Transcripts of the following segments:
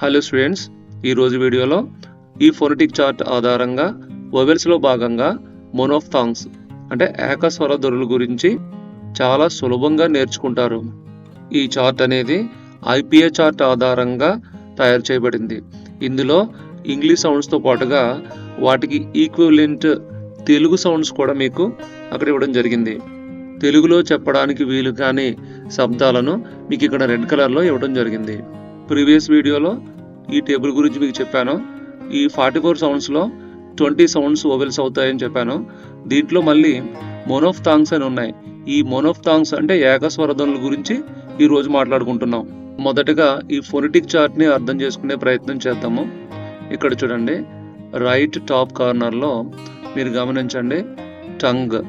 Hello students ఈరోజు వీడియోలో ఈ ఫోనటిక్ చార్ట్ ఆధారంగా వొవెల్స్లో భాగంగా మొనోఫ్థాంగ్స్ అంటే ఏకస్వర ధ్వనుల గురించి చాలా సులభంగా నేర్చుకుంటారు. ఈ చార్ట్ అనేది ఐపీఏ చార్ట్ ఆధారంగా తయారు చేయబడింది. ఇందులో ఇంగ్లీష్ సౌండ్స్తో పాటుగా వాటికి ఈక్వివలెంట్ తెలుగు సౌండ్స్ కూడా మీకు అక్కడ ఇవ్వడం జరిగింది. తెలుగులో చెప్పడానికి వీలు కాని శబ్దాలను మీకు ఇక్కడ రెడ్ కలర్లో ఇవ్వడం జరిగింది. ప్రీవియస్ వీడియోలో ఈ టేబుల్ గురించి మీకు చెప్పాను. ఈ ఫార్టీ ఫోర్ సౌండ్స్లో ట్వంటీ సౌండ్స్ ఓవెల్స్ అవుతాయని చెప్పాను. దీంట్లో మళ్ళీ మోనోఫ్ థాంగ్స్ అని ఉన్నాయి. ఈ మోనోఫ్ థాంగ్స్ అంటే ఏకస్వరధనుల గురించి ఈరోజు మాట్లాడుకుంటున్నాం. మొదటగా ఈ ఫొనిటిక్ చార్ట్ని అర్థం చేసుకునే ప్రయత్నం చేద్దాము. ఇక్కడ చూడండి. రైట్ టాప్ కార్నర్లో మీరు గమనించండి. టంగ్.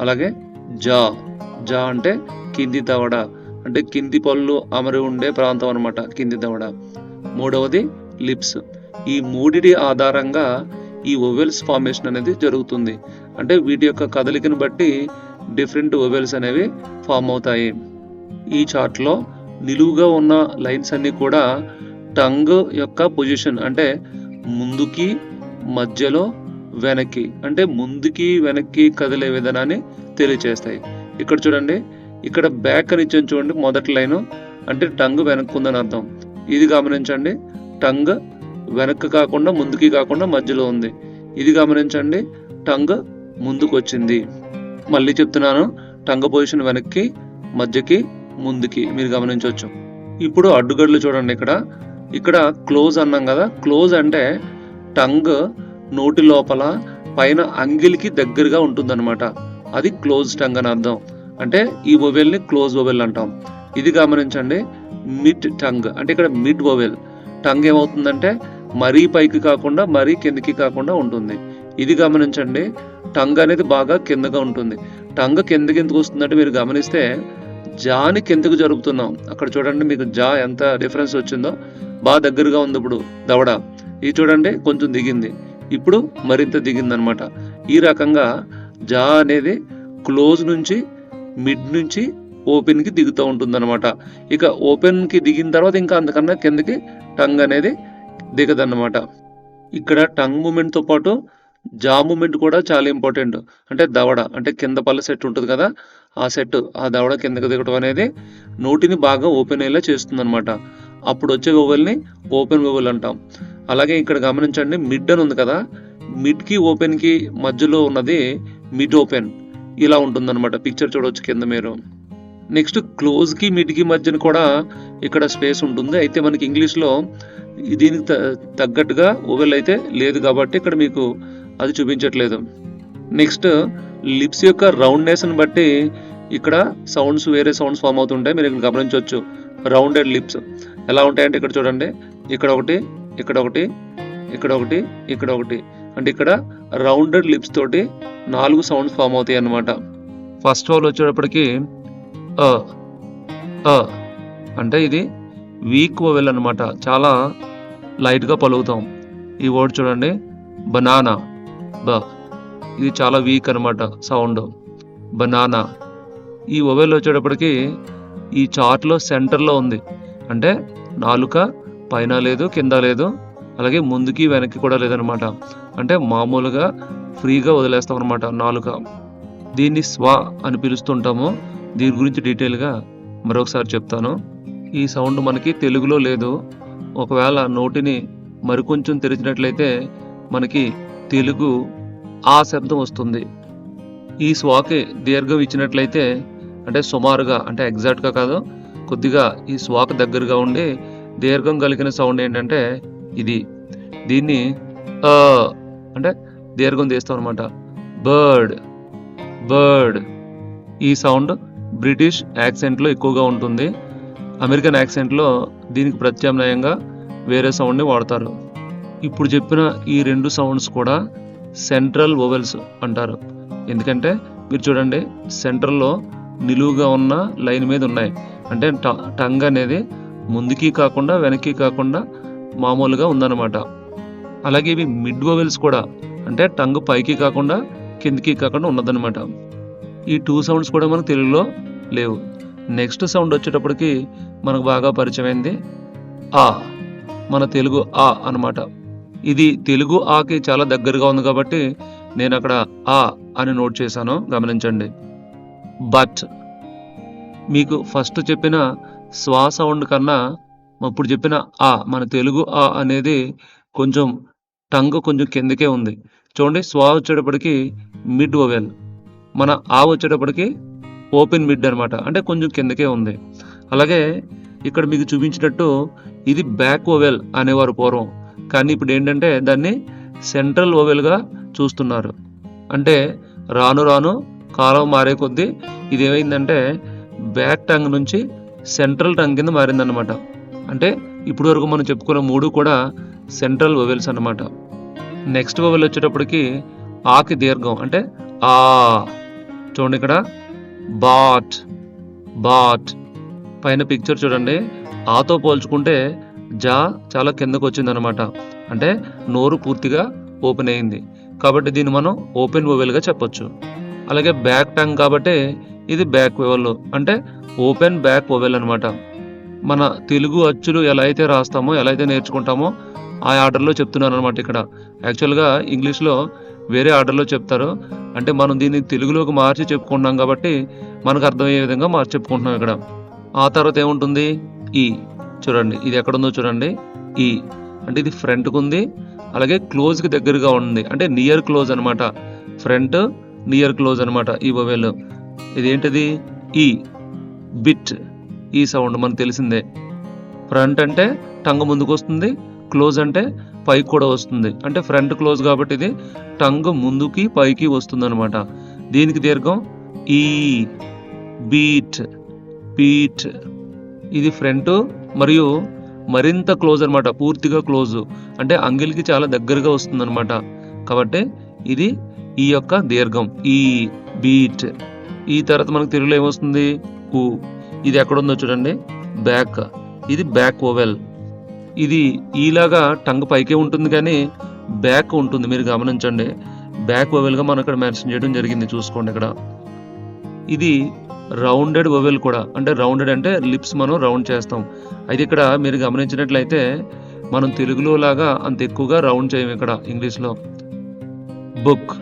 అలాగే జా. జా అంటే కింది తవడ. అంటే కింది పళ్ళు అమరి ఉండే ప్రాంతం అనమాట కింది దవడ. మూడవది లిప్స్. ఈ మూడిటి ఆధారంగా ఈ ఓవెల్స్ ఫార్మేషన్ అనేది జరుగుతుంది. అంటే వీటి యొక్క కదలికను బట్టి డిఫరెంట్ ఓవెల్స్ అనేవి ఫామ్ అవుతాయి. ఈ చార్ట్లో నిలువుగా ఉన్న లైన్స్ అన్నీ కూడా టంగ్ యొక్క పొజిషన్ అంటే ముందుకి మధ్యలో వెనక్కి. అంటే ముందుకి వెనక్కి కదిలే విధానాన్ని తెలియజేస్తాయి ఇక్కడ చూడండి ఇక్కడ బ్యాక్ అని ఇచ్చాను చూడండి మొదటి లైను. అంటే టంగ్ వెనక్కు ఉందని అర్థం. ఇది గమనించండి టంగ్ వెనక్కి కాకుండా ముందుకి కాకుండా మధ్యలో ఉంది. ఇది గమనించండి టంగ్ ముందుకు వచ్చింది మళ్ళీ చెప్తున్నాను టంగ్ పొజిషన్ వెనక్కి మధ్యకి ముందుకి. మీరు గమనించవచ్చు. ఇప్పుడు అడ్డుగడ్లు చూడండి ఇక్కడ. ఇక్కడ క్లోజ్ అన్నాం కదా. క్లోజ్ అంటే టంగ్ నోటి లోపల పైన అంగిలికి దగ్గరగా ఉంటుందన్నమాట. అది క్లోజ్ టంగ్ అని అర్థం. అంటే ఈ ఓవెల్ని క్లోజ్ ఓవెల్ అంటాం. ఇది గమనించండి మిడ్ టంగ్ అంటే ఇక్కడ మిడ్ ఓవెల్. టంగ్ ఏమవుతుందంటే మరీ పైకి కాకుండా మరీ కిందకి కాకుండా ఉంటుంది. ఇది గమనించండి టంగ్ అనేది బాగా కిందగా ఉంటుంది. టంగ్ కిందకి ఎందుకు వస్తుందంటే మీరు గమనిస్తే జాని కిందకు జరుపుతున్నాం అక్కడ చూడండి మీకు జా ఎంత డిఫరెన్స్ వచ్చిందో. బాగా దగ్గరగా ఉంది ఇప్పుడు దవడ. ఇది చూడండి కొంచెం దిగింది. ఇప్పుడు మరింత దిగింది అనమాట ఈ రకంగా జా అనేది క్లోజ్ నుంచి మిడ్ నుంచి ఓపెన్కి దిగుతూ ఉంటుంది అనమాట ఇక ఓపెన్కి దిగిన తర్వాత ఇంకా అంతకన్నా కిందకి టంగ్ అనేది దిగదన్నమాట. ఇక్కడ టంగ్ మూమెంట్తో పాటు జా మూమెంట్ కూడా చాలా ఇంపార్టెంట్. అంటే దవడ అంటే కింద పళ్ళ సెట్ ఉంటుంది కదా ఆ సెట్ ఆ దవడ కిందకి దిగడం అనేది నోటిని బాగా ఓపెన్ అయ్యేలా చేస్తుంది అనమాట అప్పుడు వచ్చే ఓవెల్ని ఓపెన్ ఓవెల్ అంటాం. అలాగే ఇక్కడ గమనించండి మిడ్ అని ఉంది కదా మిడ్కి ఓపెన్కి మధ్యలో ఉన్నది మిడ్ ఓపెన్. ఇలా ఉంటుందన్నమాట. పిక్చర్ చూడవచ్చు కింద మీరు. నెక్స్ట్ క్లోజ్కి మిడ్కి మధ్యన కూడా ఇక్కడ స్పేస్ ఉంటుంది. అయితే మనకి ఇంగ్లీష్లో దీనికి త- తగ్గట్టుగా ఓవెల్ అయితే లేదు కాబట్టి ఇక్కడ మీకు అది చూపించట్లేదు. నెక్స్ట్ లిప్స్ యొక్క రౌండ్నెస్ని బట్టి ఇక్కడ సౌండ్స్ వేరే సౌండ్స్ ఫామ్ అవుతుంటాయి. మీరు ఇక్కడ గమనించవచ్చు. రౌండెడ్ లిప్స్ ఎలా ఉంటాయంటే ఇక్కడ చూడండి. ఇక్కడ ఒకటి ఇక్కడ ఒకటి ఇక్కడ ఒకటి ఇక్కడ ఒకటి. అంటే ఇక్కడ రౌండెడ్ లిప్స్ తోటి నాలుగు సౌండ్స్ ఫామ్ అవుతాయి అన్నమాట. ఫస్ట్ ఆల్ వచ్చేటప్పటికి అ అ అంటే ఇది వీక్ ఓవెల్ అనమాట చాలా లైట్గా పలుకుతాం. ఈ వర్డ్ చూడండి. బనానా. బ ఇది చాలా వీక్ అన్నమాట సౌండ్. బనానా. ఈ ఓవెల్ వచ్చేటప్పటికి ఈ చార్ట్లో సెంటర్లో ఉంది. అంటే నాలుక పైన లేదు కింద లేదు. అలాగే ముందుకి వెనక్కి కూడా లేదనమాట అంటే మామూలుగా ఫ్రీగా వదిలేస్తాం అనమాట నాలుక. దీన్ని స్వ అని పిలుస్తుంటాము. దీని గురించి డీటెయిల్గా మరొకసారి చెప్తాను. ఈ సౌండ్ మనకి తెలుగులో లేదు. ఒకవేళ నోటిని మరికొంచెం తెరిచినట్లయితే మనకి తెలుగు ఆ శబ్దం వస్తుంది. ఈ స్వాకి దీర్ఘం ఇచ్చినట్లయితే అంటే సుమారుగా అంటే ఎగ్జాక్ట్గా కాదు కొద్దిగా ఈ స్వాక్ దగ్గరగా ఉండి దీర్ఘం కలిగిన సౌండ్ ఏంటంటే ఇది దీన్ని ఆ అంటే దీర్ఘం తీస్తాం అనమాట బర్డ్ బర్డ్. ఈ సౌండ్ బ్రిటిష్ యాక్సెంట్లో ఎక్కువగా ఉంటుంది. అమెరికన్ యాక్సెంట్లో దీనికి ప్రత్యామ్నాయంగా వేరే సౌండ్ని వాడతారు. ఇప్పుడు చెప్పిన ఈ రెండు సౌండ్స్ కూడా సెంట్రల్ ఓవెల్స్ అంటారు. ఎందుకంటే మీరు చూడండి సెంటర్లో నిలువుగా ఉన్న లైన్ మీద ఉన్నాయి. అంటే ట- టంగ్ అనేది ముందుకి కాకుండా వెనక్కి కాకుండా మామూలుగా ఉందన్నమాట. అలాగే ఇవి మిడ్ ఓవెల్స్ కూడా అంటే టంగ్ పైకి కాకుండా కిందికి కాకుండా ఉన్నదన్నమాట. ఈ టూ సౌండ్స్ కూడా మనకు తెలుగులో లేవు. నెక్స్ట్ సౌండ్ వచ్చేటప్పటికి మనకు బాగా పరిచయమైంది ఆ మన తెలుగు ఆ అన్నమాట. ఇది తెలుగు ఆకి చాలా దగ్గరగా ఉంది కాబట్టి నేను అక్కడ ఆ అని నోట్ చేశాను గమనించండి. బట్ మీకు ఫస్ట్ చెప్పిన స్వా సౌండ్ కన్నా ఇప్పుడు చెప్పిన ఆ మన తెలుగు ఆ అనేది కొంచెం టంగ్ కొంచెం కిందకే ఉంది. చూడండి స్వా వచ్చేటప్పటికి మిడ్ ఓవెల్. మన ఆ వచ్చేటప్పటికి ఓపెన్ మిడ్ అనమాట అంటే కొంచెం కిందకే ఉంది. అలాగే ఇక్కడ మీకు చూపించినట్టు ఇది బ్యాక్ ఓవెల్ అనేవారు పూర్వం. కానీ ఇప్పుడు ఏంటంటే దాన్ని సెంట్రల్ ఓవెల్గా చూస్తున్నారు. అంటే రాను రాను కాలం మారే కొద్దీ ఇది ఏమైందంటే బ్యాక్ టంగ్ నుంచి సెంట్రల్ టంగ్ కింద మారిందన్నమాట. అంటే ఇప్పుడు వరకు మనం చెప్పుకున్న మూడు కూడా సెంట్రల్ ఓవెల్స్ అనమాట నెక్స్ట్ ఓవెల్ వచ్చేటప్పటికి ఆకి దీర్ఘం అంటే ఆ. చూడండి ఇక్కడ. Bat bat. పైన పిక్చర్ చూడండి. ఆతో పోల్చుకుంటే జా చాలా కిందకు వచ్చిందనమాట అంటే నోరు పూర్తిగా ఓపెన్ అయింది. కాబట్టి దీన్ని మనం ఓపెన్ ఓవెల్గా చెప్పొచ్చు. అలాగే బ్యాక్ టంగ్ కాబట్టి ఇది బ్యాక్ ఓవెల్ అంటే ఓపెన్ బ్యాక్ ఓవెల్ అనమాట మన తెలుగు అచ్చులు ఎలా అయితే రాస్తామో ఎలా అయితే నేర్చుకుంటామో ఆ ఆర్డర్లో చెప్తున్నాను అనమాట ఇక్కడ. యాక్చువల్గా ఇంగ్లీష్లో వేరే ఆర్డర్లో చెప్తారు. అంటే మనం దీన్ని తెలుగులోకి మార్చి చెప్పుకుంటున్నాం కాబట్టి మనకు అర్థమయ్యే విధంగా మార్చి చెప్పుకుంటున్నాం ఇక్కడ. ఆ తర్వాత ఏముంటుంది? ఈ. చూడండి ఇది ఎక్కడుందో చూడండి. ఈ. అంటే ఇది ఫ్రంట్కి ఉంది. అలాగే క్లోజ్కి దగ్గరగా ఉంది. అంటే నియర్ క్లోజ్ అనమాట ఫ్రంట్ నియర్ క్లోజ్ అనమాట ఈ మొబైల్. ఇది ఏంటిది ఈ. బిట్. ఈ సౌండ్ మనకు తెలిసిందే. ఫ్రంట్ అంటే టంగ్ ముందుకు వస్తుంది క్లోజ్ అంటే పైకి కూడా వస్తుంది. అంటే ఫ్రంట్ క్లోజ్ కాబట్టి ఇది టంగ్ ముందుకి పైకి వస్తుంది అనమాట దీనికి దీర్ఘం ఈ బీట్ బీట్ ఇది ఫ్రంట్ మరియు మరింత క్లోజ్ అనమాట పూర్తిగా క్లోజ్. అంటే అంగిల్కి చాలా దగ్గరగా వస్తుంది అనమాట కాబట్టి ఇది ఈ యొక్క దీర్ఘం ఈ బీట్. ఈ తర్వాత మనకు తెలుగులో ఏమొస్తుంది? ఊ ఇది ఎక్కడుందో చూడండి. బ్యాక్. ఇది బ్యాక్ ఓవెల్. ఇది ఈలాగా టంగ్ పైకే ఉంటుంది కానీ బ్యాక్ ఉంటుంది మీరు గమనించండి. బ్యాక్ ఓవెల్గా మనం ఇక్కడ మెన్షన్ చేయడం జరిగింది చూసుకోండి ఇక్కడ. ఇది రౌండెడ్ ఓవెల్ కూడా. అంటే రౌండెడ్ అంటే లిప్స్ మనం రౌండ్ చేస్తాం. అయితే ఇక్కడ మీరు గమనించినట్లయితే మనం తెలుగులో లాగా అంత ఎక్కువగా రౌండ్ చేయం ఇక్కడ ఇంగ్లీష్లో. బుక్.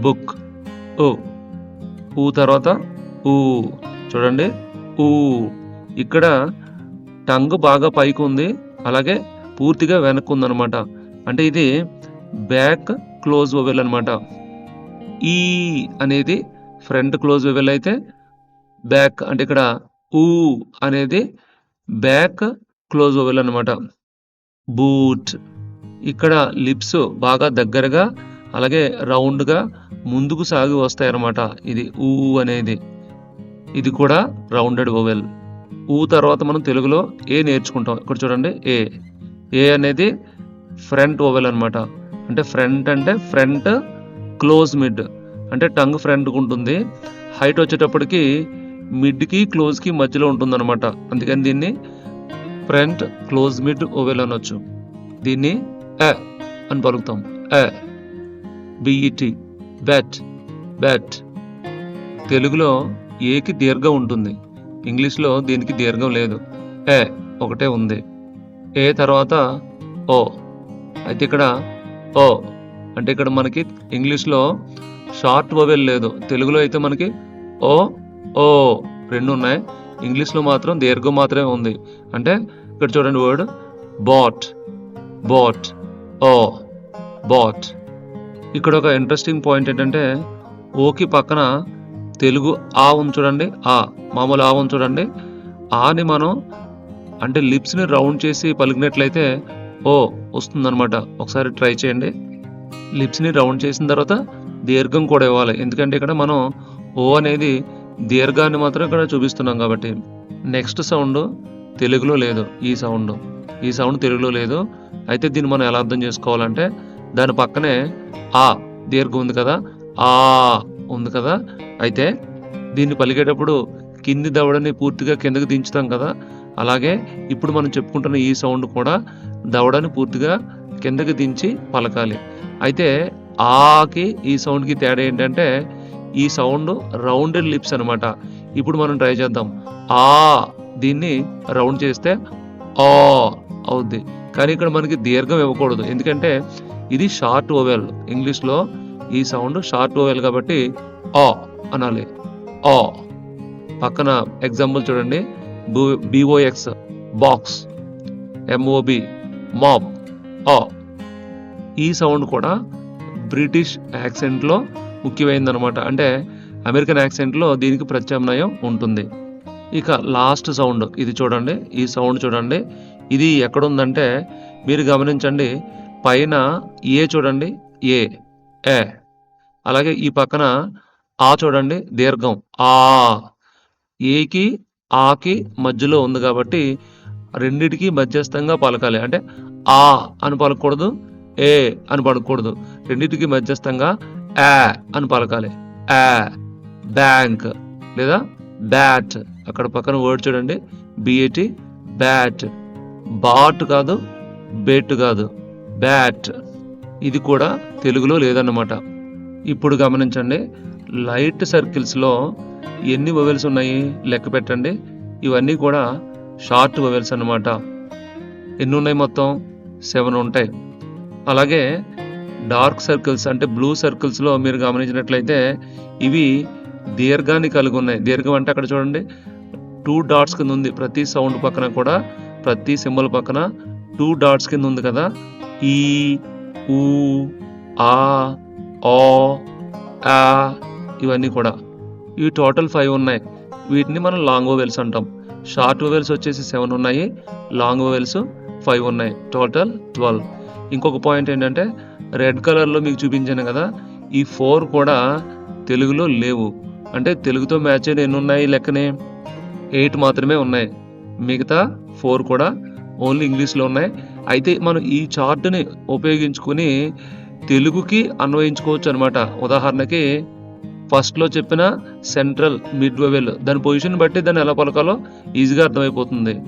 బుక్. ఓ. ఊ తర్వాత ఊ. చూడండి. ఊ. ఇక్కడ టంగ్ బాగా పైకి ఉంది అలాగే పూర్తిగా వెనక్కు ఉందన్నమాట అంటే ఇది బ్యాక్ క్లోజ్ ఓవెల్ అనమాట. ఈ అనేది ఫ్రంట్ క్లోజ్ ఓవెల్ అయితే బ్యాక్ అంటే ఇక్కడ ఊ అనేది బ్యాక్ క్లోజ్ ఓవెల్ అనమాట. బూట్. ఇక్కడ లిప్స్ బాగా దగ్గరగా అలాగే రౌండ్గా ముందుకు సాగి వస్తాయి అన్నమాట ఇది ఊ అనేది. ఇది కూడా రౌండెడ్ ఓవెల్ ఊ తర్వాత మనం తెలుగులో ఏ నేర్చుకుంటాం? ఇక్కడ చూడండి ఏ. ఏ అనేది ఫ్రంట్ ఓవెల్ అనమాట అంటే ఫ్రంట్ అంటే ఫ్రంట్ క్లోజ్ మిడ్ అంటే టంగ్ ఫ్రంట్కి ఉంటుంది. హైట్ వచ్చేటప్పటికి మిడ్కి క్లోజ్కి మధ్యలో ఉంటుంది అనమాట అందుకని దీన్ని ఫ్రంట్ క్లోజ్ మిడ్ ఓవెల్ అనొచ్చు. దీన్ని ఎ అని పలుకుతాం. ఎ బిఈటి బ్యాట్ బ్యాట్ తెలుగులో ఏకి దీర్ఘం ఉంటుంది. ఇంగ్లీష్లో దీనికి దీర్ఘం లేదు. ఏ ఒకటే ఉంది. ఏ తర్వాత ఓ అయితే ఇక్కడ ఓ అంటే ఇక్కడ మనకి ఇంగ్లీష్లో షార్ట్ వవెల్ లేదు. తెలుగులో అయితే మనకి ఓ ఓ రెండు ఉన్నాయి. ఇంగ్లీష్లో మాత్రం దీర్ఘం మాత్రమే ఉంది. అంటే ఇక్కడ చూడండి వర్డ్ బాట్ బాట్ ఓ బాట్. ఇక్కడ ఒక ఇంట్రెస్టింగ్ పాయింట్ ఏంటంటే ఓకి పక్కన తెలుగు ఆ ఉంది చూడండి ఆ మామూలు ఆ ఉంది చూడండి. ఆని మనం అంటే లిప్స్ని రౌండ్ చేసి పలికినట్లయితే ఓ వస్తుందన్నమాట. ఒకసారి ట్రై చేయండి. లిప్స్ని రౌండ్ చేసిన తర్వాత దీర్ఘం కూడా ఇవ్వాలి. ఎందుకంటే ఇక్కడ మనం ఓ అనేది దీర్ఘాన్ని మాత్రం ఇక్కడ చూపిస్తున్నాం కాబట్టి. నెక్స్ట్ సౌండ్ తెలుగులో లేదు ఈ సౌండ్. ఈ సౌండ్ తెలుగులో లేదు. అయితే దీన్ని మనం ఎలా అర్థం చేసుకోవాలంటే దాని పక్కనే ఆ దీర్ఘం ఉంది కదా ఆ ఉంది కదా అయితే దీన్ని పలికేటప్పుడు కింది దవడని పూర్తిగా కిందకి దించుతాం కదా. అలాగే ఇప్పుడు మనం చెప్పుకుంటున్న ఈ సౌండ్ కూడా దవడని పూర్తిగా కిందకి దించి పలకాలి. అయితే ఆకి ఈ సౌండ్కి తేడా ఏంటంటే ఈ సౌండ్ రౌండెడ్ లిప్స్ అనమాట ఇప్పుడు మనం ట్రై చేద్దాం. ఆ దీన్ని రౌండ్ చేస్తే ఆ అవుద్ది. కానీ ఇక్కడ మనకి దీర్ఘం ఇవ్వకూడదు. ఎందుకంటే ఇది షార్ట్ ఓవెల్. ఇంగ్లీష్లో ఈ సౌండ్ షార్ట్ ఓవెల్ కాబట్టి ఆ అనాలి. ఆ. పక్కన ఎగ్జాంపుల్ చూడండి. బిఓఎక్స్ బాక్స్ ఎంఓబి మాబ్ ఆ. ఈ సౌండ్ కూడా బ్రిటిష్ యాక్సెంట్లో ముఖ్యమైనదనమాట అంటే అమెరికన్ యాక్సెంట్లో దీనికి ప్రత్యామ్నాయం ఉంటుంది. ఇక లాస్ట్ సౌండ్ ఇది చూడండి. ఈ సౌండ్ చూడండి. ఇది ఎక్కడుందంటే మీరు గమనించండి. పైన ఏ చూడండి. ఏ ఏ. అలాగే ఈ పక్కన ఆ చూడండి దీర్ఘం. ఆ. ఏకి ఆకి మధ్యలో ఉంది కాబట్టి రెండిటికి మధ్యస్థంగా పలకాలి. అంటే ఆ అని పలకూడదు ఏ అని పలకూడదు రెండిటికి మధ్యస్థంగా ఆ అని పలకాలి. ఆ బ్యాంక్ లేదా బ్యాట్. అక్కడ పక్కన వర్డ్ చూడండి B A T bat. Bot కాదు బెట్ కాదు బ్యాట్. ఇది కూడా తెలుగులో లేదన్నమాట. ఇప్పుడు గమనించండి లైట్ సర్కిల్స్లో ఎన్ని వొవెల్స్ ఉన్నాయి లెక్క పెట్టండి. ఇవన్నీ కూడా షార్ట్ వొవెల్స్ అనమాట ఎన్ని ఉన్నాయి మొత్తం? సెవెన్ ఉంటాయి. అలాగే డార్క్ సర్కిల్స్ అంటే బ్లూ సర్కిల్స్లో మీరు గమనించినట్లయితే ఇవి దీర్ఘాన్ని కలిగి ఉన్నాయి. దీర్ఘం అంటే అక్కడ చూడండి. టూ డాట్స్ కింద ఉంది. ప్రతి సౌండ్ పక్కన కూడా ప్రతి సింబల్ పక్కన టూ డాట్స్ కింద ఉంది కదా. ఈ ఊ ఆ ఓ ఆ ఇవన్నీ కూడా. ఇవి టోటల్ ఫైవ్ ఉన్నాయి. వీటిని మనం లాంగ్ ఓవెల్స్ అంటాం. షార్ట్ ఓవెల్స్ వచ్చేసి సెవెన్ ఉన్నాయి. లాంగ్ ఓవెల్స్ ఫైవ్ ఉన్నాయి. Total twelve. ఇంకొక పాయింట్ ఏంటంటే రెడ్ కలర్లో మీకు చూపించాను కదా ఈ ఫోర్ కూడా తెలుగులో లేవు. అంటే తెలుగుతో మ్యాచ్ అయిన ఎన్ని ఉన్నాయి లెక్కనే? ఎయిట్ మాత్రమే ఉన్నాయి. మిగతా ఫోర్ కూడా ఓన్లీ ఇంగ్లీష్లో ఉన్నాయి. అయితే మనం ఈ చార్ట్ని ఉపయోగించుకుని తెలుగుకి అన్వయించుకోవచ్చు అనమాట ఉదాహరణకి ఫస్ట్లో చెప్పిన సెంట్రల్ మిడ్ వెవెల్ దాని పొజిషన్ బట్టి దాన్ని ఎలా పలకాలో ఈజీగా అర్థమైపోతుంది.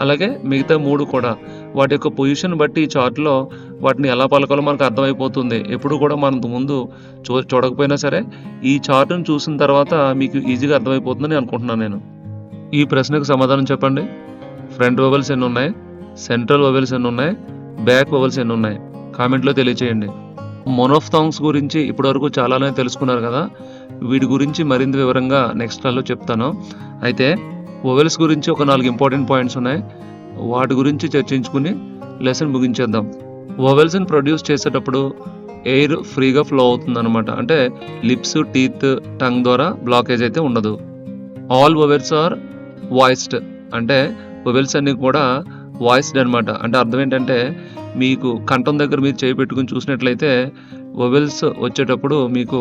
అలాగే మిగతా మూడు కూడా. వాటి యొక్క పొజిషన్ బట్టి ఈ చార్ట్లో వాటిని ఎలా పలకాలో మనకు అర్థమైపోతుంది. ఎప్పుడు కూడా మనం ముందు చూ చూడకపోయినా సరే ఈ చార్ట్ను చూసిన తర్వాత మీకు ఈజీగా అర్థమైపోతుందని అనుకుంటున్నాను నేను. ఈ ప్రశ్నకు సమాధానం చెప్పండి. ఫ్రంట్ వొవెల్స్ ఎన్ని ఉన్నాయి? సెంట్రల్ వొవెల్స్ ఎన్ని ఉన్నాయి? బ్యాక్ వొవెల్స్ ఎన్ని ఉన్నాయి? కామెంట్లో తెలియచేయండి. మొనోఫ్థాంగ్స్ గురించి ఇప్పటివరకు చాలానే తెలుసుకున్నారు కదా. వీటి గురించి మరింత వివరంగా నెక్స్ట్ క్లాస్లో చెప్తాను. అయితే వొవెల్స్ గురించి ఒక నాలుగు ఇంపార్టెంట్ పాయింట్స్ ఉన్నాయి. వాటి గురించి చర్చించుకుని లెసన్ ముగించేద్దాం. వొవెల్స్ని ప్రొడ్యూస్ చేసేటప్పుడు ఎయిర్ ఫ్రీగా ఫ్లో అవుతుందన్నమాట. అంటే లిప్స్ టీత్ టంగ్ ద్వారా బ్లాకేజ్ అయితే ఉండదు. ఆల్ వొవెల్స్ ఆర్ వాయిస్డ్ అంటే వొవెల్స్ అన్ని కూడా వాయిస్డ్ అనమాట అంటే అర్థం ఏంటంటే మీకు కంఠం దగ్గర మీరు చేయి పెట్టుకుని చూసినట్లయితే వొవెల్స్ వచ్చేటప్పుడు మీకు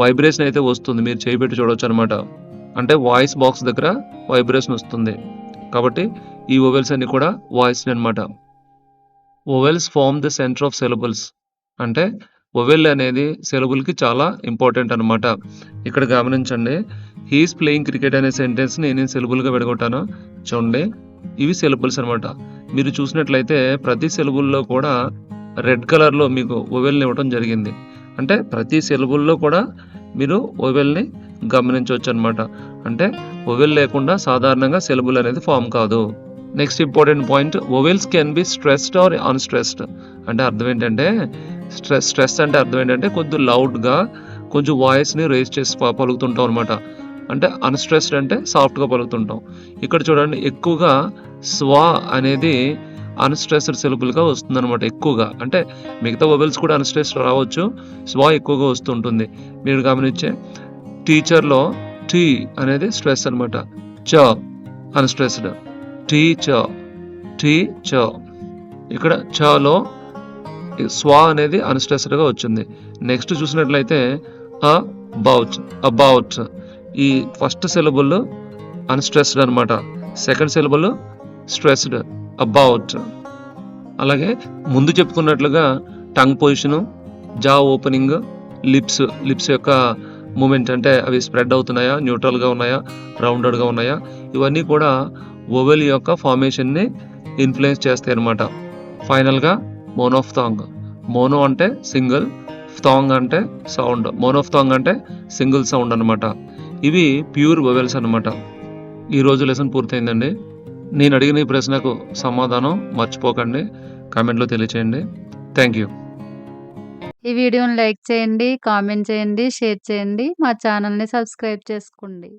వైబ్రేషన్ అయితే వస్తుంది. మీరు చేయి పెట్టి చూడవచ్చు అనమాట అంటే వాయిస్ బాక్స్ దగ్గర వైబ్రేషన్ వస్తుంది. కాబట్టి ఈ ఓవెల్స్ అన్ని కూడా వాయిస్ అనమాట vowels form the centre of syllables అంటే ఓవెల్ అనేది సెలబుల్కి చాలా ఇంపార్టెంట్ అనమాట ఇక్కడ గమనించండి. హీస్ ప్లేయింగ్ క్రికెట్ అనే సెంటెన్స్ని నేను సెలబుల్గా విడగొట్టాను. చూడండి. ఇవి సెలబుల్స్ అనమాట మీరు చూసినట్లయితే ప్రతి సెలబుల్లో కూడా రెడ్ కలర్లో మీకు ఓవెల్ని ఇవ్వడం జరిగింది. అంటే ప్రతి సెలబుల్లో కూడా మీరు ఓవెల్ని గమనించవచ్చు అనమాట అంటే ఓవెల్ లేకుండా సాధారణంగా సెలబుల్ అనేది ఫామ్ కాదు. Next important point vowels can be stressed or unstressed. అంటే అర్థం ఏంటంటే స్ట్రెస్ స్ట్రెస్ అంటే అర్థం ఏంటంటే కొంచెం లౌడ్గా కొంచెం వాయిస్ని రేస్ చేసి పలుకుతుంటాం అనమాట అంటే అన్స్ట్రెస్డ్ అంటే సాఫ్ట్గా పలుకుతుంటాం. ఇక్కడ చూడండి ఎక్కువగా స్వా అనేది అన్స్ట్రెస్డ్ సిలబుల్గా వస్తుందన్నమాట ఎక్కువగా. అంటే మిగతా మొబైల్స్ కూడా అన్స్ట్రెస్డ్ రావచ్చు స్వా ఎక్కువగా వస్తుంటుంది. మీరు గమనించే టీచర్లో టీ అనేది స్ట్రెస్ అనమాట చ అన్స్ట్రెస్డ్ టీ చ టీ చ. ఇక్కడ చలో స్వా అనేది అన్స్ట్రెస్డ్గా వచ్చింది. నెక్స్ట్ చూసినట్లయితే అబౌట్ అబౌట్. ఈ ఫస్ట్ సిలబుల్లో అన్స్ట్రెస్డ్ అనమాట సెకండ్ సిలబుల్లో స్ట్రెస్డ్ అబౌట్ అలాగే ముందు చెప్పుకున్నట్లుగా tongue position jaw opening lips lips యొక్క మూమెంట్ అంటే అవి స్ప్రెడ్ అవుతున్నాయా న్యూట్రల్గా ఉన్నాయా రౌండెడ్గా ఉన్నాయా ఇవన్నీ కూడా ఓవెల్ యొక్క ఫార్మేషన్ని ఇన్ఫ్లుయెన్స్ చేస్తాయి అనమాట ఫైనల్గా మోనోఫ్థాంగ్ మోనో అంటే సింగిల్ థాంగ్ అంటే సౌండ్ మోనోఫ్థాంగ్ అంటే సింగిల్ సౌండ్ అనమాట ఇవి ప్యూర్ వవెల్స్ అనమాట ఈ రోజు లెసన్ పూర్తయిందండి. నేను అడిగిన ఈ ప్రశ్నకు సమాధానం మర్చిపోకండి. కామెంట్లో తెలియచేయండి. Thank you. ఈ వీడియోని లైక్ చేయండి కామెంట్ చేయండి షేర్ చేయండి. మా ఛానల్ని సబ్స్క్రైబ్ చేసుకోండి.